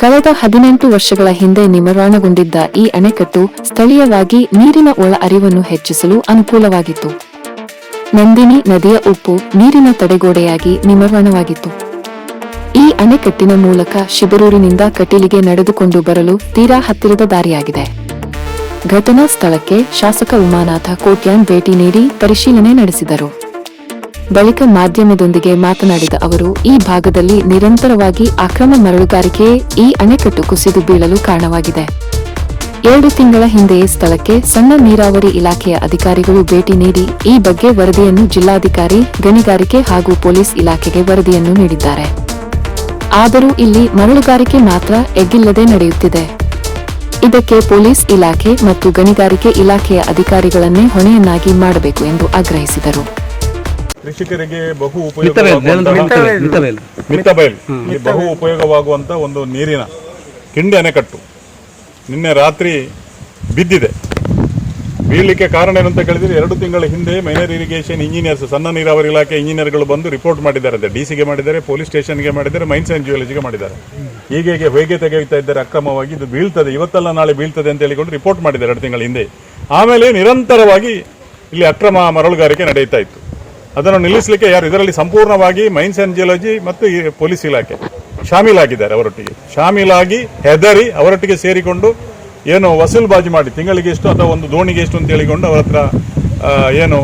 ಕಳೆದ ಹದಿನೆಂಟು ವರ್ಷಗಳ ಹಿಂದೆ ನಿರ್ಮಾಣಗೊಂಡಿದ್ದ ಈ ಅಣೆಕಟ್ಟು ಸ್ಥಳೀಯವಾಗಿ ನೀರಿನ ಒಳ ಅರಿವನ್ನು ಹೆಚ್ಚಿಸಲು ಅನುಕೂಲವಾಗಿತ್ತು. ನಂದಿನಿ ನದಿಯ ಉಪ್ಪು ನೀರಿನ ತಡೆಗೋಡೆಯಾಗಿ ನಿರ್ಮಾಣವಾಗಿತ್ತು ಈ ಅಣೆಕಟ್ಟಿನ ಮೂಲಕ ಶಿಬರೂರಿನಿಂದ ಕಟೀಲಿಗೆ ನಡೆದುಕೊಂಡು ಬರಲು ತೀರಾ ಹತ್ತಿರದ ದಾರಿಯಾಗಿದೆ. ಘಟನಾ ಸ್ಥಳಕ್ಕೆ ಶಾಸಕ ಉಮಾನಾಥ ಕೋಟ್ಯಾನ್ ಭೇಟಿ ನೀಡಿ ಪರಿಶೀಲನೆ ನಡೆಸಿದರು. ಬಳಿಕ ಮಾಧ್ಯಮದೊಂದಿಗೆ ಮಾತನಾಡಿದ ಅವರು, ಈ ಭಾಗದಲ್ಲಿ ನಿರಂತರವಾಗಿ ಅಕ್ರಮ ಮರಳುಗಾರಿಕೆ ಈ ಅಣೆಕಟ್ಟು ಕುಸಿದು ಬೀಳಲು ಕಾರಣವಾಗಿದೆ. ಎರಡು ತಿಂಗಳ ಹಿಂದೆಯೇ ಸ್ಥಳಕ್ಕೆ ಸಣ್ಣ ನೀರಾವರಿ ಇಲಾಖೆಯ ಅಧಿಕಾರಿಗಳು ಭೇಟಿ ನೀಡಿ ಈ ಬಗ್ಗೆ ವರದಿಯನ್ನು ಜಿಲ್ಲಾಧಿಕಾರಿ, ಗಣಿಗಾರಿಕೆ ಹಾಗೂ ಪೊಲೀಸ್ ಇಲಾಖೆಗೆ ವರದಿಯನ್ನು ನೀಡಿದ್ದಾರೆ. ಆದರೂ ಇಲ್ಲಿ ಮರಳುಗಾರಿಕೆ ಮಾತ್ರ ಎಗ್ಗಿಲ್ಲದೆ ನಡೆಯುತ್ತಿದೆ. ಇದಕ್ಕೆ ಪೊಲೀಸ್ ಇಲಾಖೆ ಮತ್ತು ಗಣಿಗಾರಿಕೆ ಇಲಾಖೆಯ ಅಧಿಕಾರಿಗಳನ್ನೇ ಹೊಣೆಯನ್ನಾಗಿ ಮಾಡಬೇಕು ಎಂದು ಆಗ್ರಹಿಸಿದರು. ಕೃಷಿಕರಿಗೆ ಬಹು ಉಪಯೋಗ ಮಿತ್ತಬೈಲ್ ಬಹು ಉಪಯೋಗವಾಗುವಂತ ಒಂದು ನೀರಿನ ಕಿಂಡಿ ಅಣೆಕಟ್ಟು. ನಿನ್ನೆ ರಾತ್ರಿ ಬಿದ್ದಿದೆ. ಬೀಳಲಿಕ್ಕೆ ಕಾರಣ ಏನಂತ ಅಂತ ಕೇಳಿದ್ರೆ ಎರಡು ತಿಂಗಳ ಹಿಂದೆ ಮೈನರ್ ಇರಿಗೇಷನ್ ಇಂಜಿನಿಯರ್ಸ್ ಸಣ್ಣ ನೀರಾವರಿ ಇಲಾಖೆ ಇಂಜಿನಿಯರ್ಗಳು ಬಂದು ರಿಪೋರ್ಟ್ ಮಾಡಿದ್ದಾರೆ ಡಿ ಸಿಗೆ ಮಾಡಿದ್ದಾರೆ ಪೊಲೀಸ್ ಸ್ಟೇಷನ್ಗೆ ಮಾಡಿದ್ದಾರೆ ಮೈನ್ಸ್ ಆ್ಯಂಡ್ ಜಿಯಾಲಜಿಗೆ ಮಾಡಿದ್ದಾರೆ. ಹೀಗೆ ಹೀಗೆ ಹೊಯ್ಗೆ ತೆಗೆಯುತ್ತಾ ಇದ್ದಾರೆ ಅಕ್ರಮವಾಗಿ. ಇದು ಬೀಳ್ತದೆ. ಇವತ್ತೆಲ್ಲ ನಾಳೆ ಬೀಳ್ತದೆ ಅಂತ ಹೇಳಿಕೊಂಡು ರಿಪೋರ್ಟ್ ಮಾಡಿದ್ದಾರೆ ಎರಡು ತಿಂಗಳ ಹಿಂದೆ. ಆಮೇಲೆ ನಿರಂತರವಾಗಿ ಇಲ್ಲಿ ಅಕ್ರಮ ಮರಳುಗಾರಿಕೆ ನಡೆಯುತ್ತಾ ಇತ್ತು. ಅದನ್ನು ನಿಲ್ಲಿಸಲಿಕ್ಕೆ ಯಾರು ಇದರಲ್ಲಿ ಸಂಪೂರ್ಣವಾಗಿ ಮೈನ್ಸ್ ಆ್ಯಂಡ್ ಜಿಯಾಲಜಿ ಮತ್ತು ಈ ಪೊಲೀಸ್ ಇಲಾಖೆ ಶಾಮೀಲಾಗಿದ್ದಾರೆ ಅವರೊಟ್ಟಿಗೆ. ಶಾಮೀಲಾಗಿ ಹೆದರಿ ಅವರೊಟ್ಟಿಗೆ ಸೇರಿಕೊಂಡು ಏನು ವಸೂಲ್ಬಾಜಿ ಮಾಡಿ, ತಿಂಗಳಿಗೆ ಎಷ್ಟು ಅಥವಾ ಒಂದು ದೋಣಿಗೆ ಎಷ್ಟು ಅಂತ ಹೇಳಿಕೊಂಡು ಅವರ ಹತ್ರ ಏನು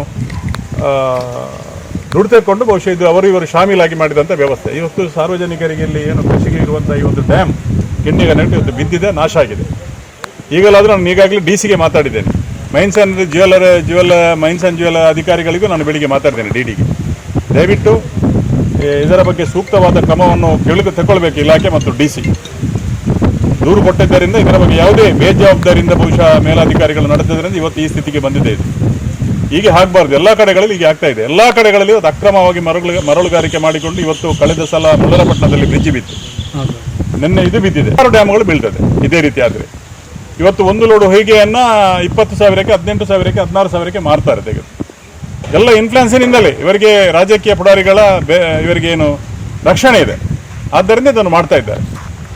ದುಡ್ಡು ಬಹುಶಃ ಇದು ಅವರು ಇವರು ಶಾಮೀಲಾಗಿ ಮಾಡಿದಂಥ ವ್ಯವಸ್ಥೆ. ಇವತ್ತು ಸಾರ್ವಜನಿಕರಿಗೆ ಇಲ್ಲಿ ಏನು ಕೃಷಿಗೆ ಇರುವಂಥ ಈ ಒಂದು ಡ್ಯಾಮ್ ಕಿಣ್ಣಿಗೆ ನೆಟ್ಟು ಇವತ್ತು ಬಿದ್ದಿದೆ, ನಾಶ ಆಗಿದೆ. ಈಗಲಾದರೂ ನಾನು ಈಗಾಗಲೇ ಡಿ ಸಿಗೆ ಮಾತಾಡಿದ್ದೇನೆ. Mines and jeweller jewel mines and jewel ಅಧಿಕಾರಿಗಳಿಗೂ ನಾನು ಬೆಳಿಗ್ಗೆ ಮಾತಾಡ್ತೇನೆ ಡಿ ಡಿಗೆ ದಯವಿಟ್ಟು ಇದರ ಬಗ್ಗೆ ಸೂಕ್ತವಾದ ಕ್ರಮವನ್ನು ಕೆಳಗೆ ತಗೊಳ್ಬೇಕು ಇಲಾಖೆ ಮತ್ತು ಡಿ ಸಿ. ದೂರು ಕೊಟ್ಟಿದ್ದರಿಂದ ಇದರ ಬಗ್ಗೆ ಯಾವುದೇ ಬೇಜವಾಬ್ದಾರಿಯಿಂದ ಬಹುಶಃ ಮೇಲಾಧಿಕಾರಿಗಳು ನಡೆದಿದ್ದರಿಂದ ಇವತ್ತು ಈ ಸ್ಥಿತಿಗೆ ಬಂದಿದೆ ಇದು. ಹೀಗೆ ಆಗಬಾರ್ದು. ಎಲ್ಲ ಕಡೆಗಳಲ್ಲಿ ಹೀಗೆ ಆಗ್ತಾ ಇದೆ. ಎಲ್ಲ ಕಡೆಗಳಲ್ಲಿ ಇವತ್ತು ಅಕ್ರಮವಾಗಿ ಮರಳು ಮರಳುಗಾರಿಕೆ ಮಾಡಿಕೊಂಡು ಇವತ್ತು ಕಳೆದ ಸಲ ಮುಳ್ಳರಪಟ್ಟಣದಲ್ಲಿ ಬ್ರಿಡ್ಜ್ ಬಿತ್ತು. ನಿನ್ನೆ ಇದು ಬಿದ್ದಿದೆ. ಆರು ಡ್ಯಾಮ್ಗಳು ಬೀಳ್ತದೆ. ಇದೇ ರೀತಿ ಆದರೆ. ಇವತ್ತು ಒಂದು ಲೋಡು ಹೊಯ್ಗೆಯನ್ನು ಇಪ್ಪತ್ತು ಸಾವಿರಕ್ಕೆ, ಹದಿನೆಂಟು ಸಾವಿರಕ್ಕೆ, ಹದಿನಾರು ಸಾವಿರಕ್ಕೆ ಮಾರ್ತಾರೆ ತೆಗೆದು. ಎಲ್ಲ ಇನ್ಫ್ಲುಯೆನ್ಸಿನಿಂದಲೇ ಇವರಿಗೆ ರಾಜಕೀಯ ಪುಡಾರಿಗಳ ಬೇ ಇವರಿಗೆ ಏನು ರಕ್ಷಣೆ ಇದೆ. ಆದ್ದರಿಂದ ಇದನ್ನು ಮಾಡ್ತಾ ಇದ್ದಾರೆ.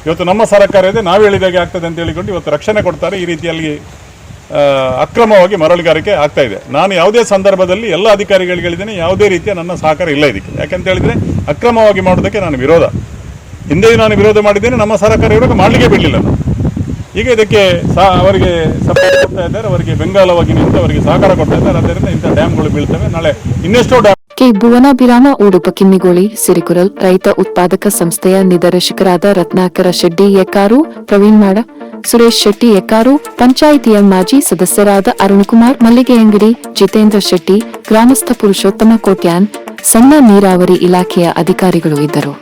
ಇವತ್ತು ನಮ್ಮ ಸರ್ಕಾರ ಇದೆ, ನಾವು ಹೇಳಿದಾಗೆ ಆಗ್ತದೆ ಅಂತ ಹೇಳಿಕೊಂಡು ಇವತ್ತು ರಕ್ಷಣೆ ಕೊಡ್ತಾರೆ. ಈ ರೀತಿಯಲ್ಲಿ ಅಕ್ರಮವಾಗಿ ಮರಳುಗಾರಿಕೆ ಆಗ್ತಾ ಇದೆ. ನಾನು ಯಾವುದೇ ಸಂದರ್ಭದಲ್ಲಿ ಎಲ್ಲ ಅಧಿಕಾರಿಗಳಿಗೆ ಹೇಳಿದ್ದೇನೆ, ಯಾವುದೇ ರೀತಿಯ ನನ್ನ ಸಹಕಾರ ಇಲ್ಲ ಇದಕ್ಕೆ. ಯಾಕಂತ ಹೇಳಿದ್ರೆ ಅಕ್ರಮವಾಗಿ ಮಾಡೋದಕ್ಕೆ ನಾನು ವಿರೋಧ. ಹಿಂದೆಯೂ ನಾನು ವಿರೋಧ ಮಾಡಿದ್ದೇನೆ, ನಮ್ಮ ಸರ್ಕಾರ ಇವಾಗ ಮಾಡಲಿಕ್ಕೆ ಬಿಡಲಿಲ್ಲ. ಈಗ ಇದಕ್ಕೆ ಅವರಿಗೆ ಸಪೋರ್ಟ್ ಕೊಡ್ತಾ ಇದ್ದಾರೆ, ಅವರಿಗೆ ಬೆಂಗಾಲವಾಗಿ ನಿಂತು ಅವರಿಗೆ ಸಹಕಾರ ಕೊಡ್ತಾ ಇದ್ದಾರೆ. ಅದರಿಂದ ಇಂಥ ಡ್ಯಾಮ್ಗಳು ಬೀಳ್ತವೆ. ನಾಳೆ ಇನ್ನೆಷ್ಟೋ ಡ್ಯಾಮ್ ಕೆ ಭುವನಾಭಿರಾಮ ಉಡುಪ ಕಿಮ್ಮಿಗೋಳಿ, ಸಿರಿಕುರಲ್ ರೈತ ಉತ್ಪಾದಕ ಸಂಸ್ಥೆಯ ನಿದರ್ಶಕರಾದ ರತ್ನಾಕರ ಶೆಟ್ಟಿ ಎಕ್ಕಾರು, ಪ್ರವೀಣ್ ಮಾಡ, ಸುರೇಶ್ ಶೆಟ್ಟಿ ಎಕ್ಕಾರು, ಪಂಚಾಯಿತಿಯ ಮಾಜಿ ಸದಸ್ಯರಾದ ಅರುಣ್ ಅರುಣ್ಕುಮಾರ್ ಮಲ್ಲಿಗೆಯಂಗಡಿ, ಜಿತೇಂದ್ರ ಶೆಟ್ಟಿ, ಗ್ರಾಮಸ್ಥ ಪುರುಷೋತ್ತಮ ಕೋಟ್ಯಾನ್, ಸಣ್ಣ ನೀರಾವರಿ ಇಲಾಖೆಯ ಅಧಿಕಾರಿಗಳು ಇದ್ದರು.